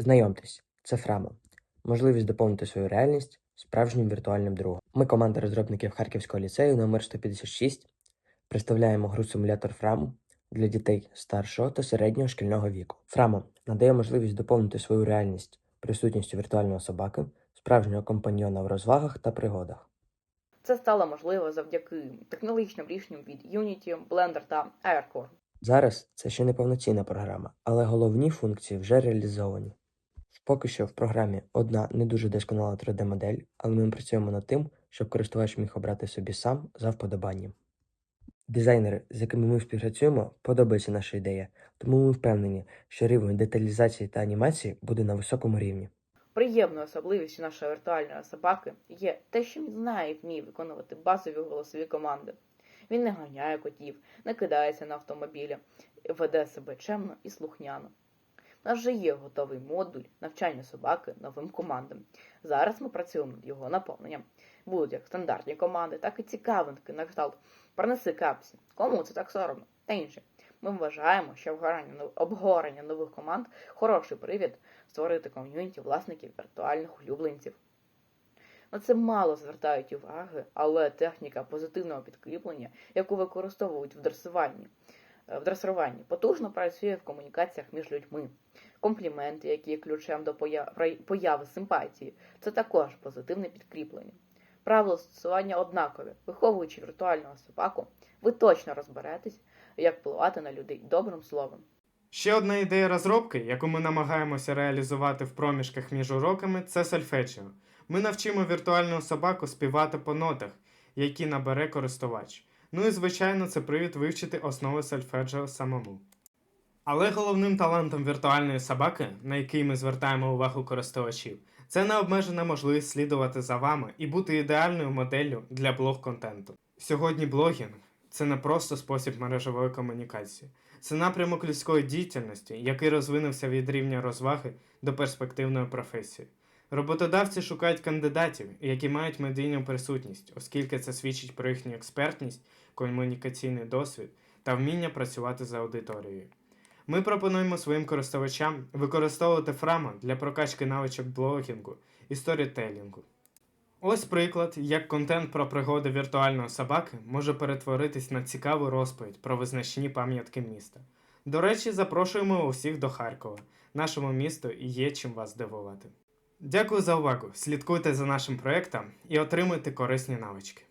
Знайомтесь, це Фрама. Можливість доповнити свою реальність справжнім віртуальним другом. Ми команда розробників Харківського ліцею номер 156 представляємо гру симулятор Фраму для дітей старшого та середнього шкільного віку. Фрама надає можливість доповнити свою реальність присутністю віртуального собаки, справжнього компаньйона в розвагах та пригодах. Це стало можливо завдяки технологічним рішенням від Unity, Blender та Aircore. Зараз це ще не повноцінна програма, але головні функції вже реалізовані. Поки що в програмі одна не дуже досконала 3D-модель, але ми працюємо над тим, щоб користувач міг обрати собі сам за вподобанням. Дизайнери, з якими ми співпрацюємо, подобається наша ідея, тому ми впевнені, що рівень деталізації та анімації буде на високому рівні. Приємною особливістю нашої віртуальної собаки є те, що він знає і вміє виконувати базові голосові команди. Він не ганяє котів, не кидається на автомобілі, веде себе чемно і слухняно. Нас вже є готовий модуль навчання собаки новим командам. Зараз ми працюємо над його наповненням. Будуть як стандартні команди, так і цікавинки на кшталт «Пронеси капсі», кому це так соромно та інше. Ми вважаємо, що обговорення нових команд хороший привід створити ком'юніті власників віртуальних улюбленців. На це мало звертають уваги, але техніка позитивного підкріплення, яку використовують в дресуванні, в дресируванні, потужно працює в комунікаціях між людьми. Компліменти, які є ключем до появи симпатії, це також позитивне підкріплення. Правила застосування однакові. Виховуючи віртуального собаку, ви точно розберетесь, як впливати на людей добрим словом. Ще одна ідея розробки, яку ми намагаємося реалізувати в проміжках між уроками, це сольфеджіо. Ми навчимо віртуальну собаку співати по нотах, які набере користувач. Ну і звичайно, це привід вивчити основи сольфеджіо самому. Але головним талантом віртуальної собаки, на який ми звертаємо увагу користувачів, це необмежена можливість слідувати за вами і бути ідеальною моделлю для блог-контенту. Сьогодні блогінг це не просто спосіб мережевої комунікації. Це напрямок людської діяльності, який розвинувся від рівня розваги до перспективної професії. Роботодавці шукають кандидатів, які мають медійну присутність, оскільки це свідчить про їхню експертність, комунікаційний досвід та вміння працювати з аудиторією. Ми пропонуємо своїм користувачам використовувати Фрама для прокачки навичок блогінгу і сторітелінгу. Ось приклад, як контент про пригоди віртуальної собаки може перетворитись на цікаву розповідь про визначні пам'ятки міста. До речі, запрошуємо усіх до Харкова. Нашому місту є чим вас здивувати. Дякую за увагу. Слідкуйте за нашим проектом і отримуйте корисні навички.